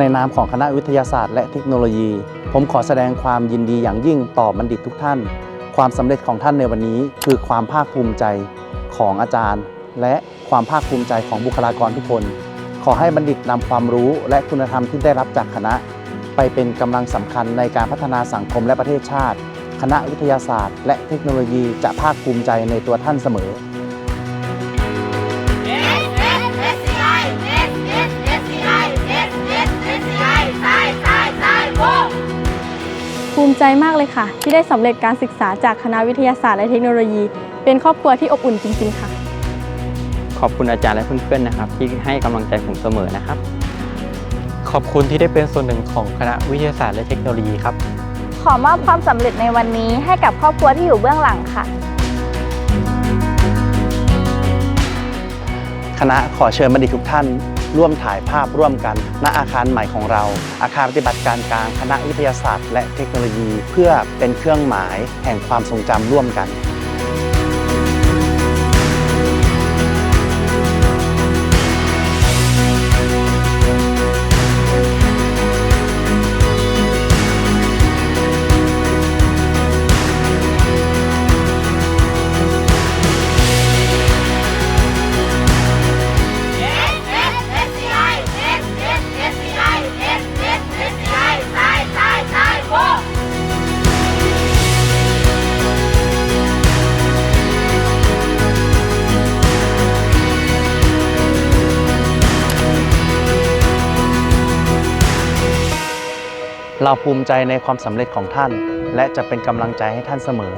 ในามของคณะวิทยาศาสตร์และเทคโนโลยี ผมขอแสดงความยินดีอย่างยิ่งต่อบัณฑิตทุกท่าน ความสำเร็จของท่านในวันนี้ คือความภาคภูมิใจของอาจารย์ และความภาคภูมิใจของบุคลากรทุกคน ขอให้บัณฑิตนำความรู้และคุณธรรมที่ได้รับจากคณะ ไปเป็นกำลังสำคัญในการพัฒนาสังคมและประเทศชาติ คณะวิทยาศาสตร์ และเทคโนโลยีจะภาคภูมิใจในตัวท่านเสมอ ใจมากเลยค่ะ ที่ได้สำเร็จการศึกษาจากคณะวิทยาศาสตร์และเทคโนโลยี เป็นครอบครัวที่อบอุ่นจริง ๆ ค่ะ ขอบคุณอาจารย์และเพื่อนๆนะครับ ที่ให้กำลังใจผมเสมอนะครับ ขอบคุณที่ได้เป็นส่วนหนึ่งของคณะวิทยาศาสตร์และเทคโนโลยีครับ ขอมอบความสำเร็จในวันนี้ให้กับครอบครัวที่อยู่เบื้องหลังค่ะ คณะขอเชิญบัณฑิตทุกท่าน ร่วมถ่ายภาพร่วมกัน ณอาคารใหม่ของเรา อาคารปฏิบัติการกลางคณะวิทยาศาสตร์ และเทคโนโลยี เพื่อเป็นเครื่องหมายแห่งความทรงจำร่วมกัน เราภูมิใจในความสำเร็จของท่าน และจะเป็นกำลังใจให้ท่านเสมอ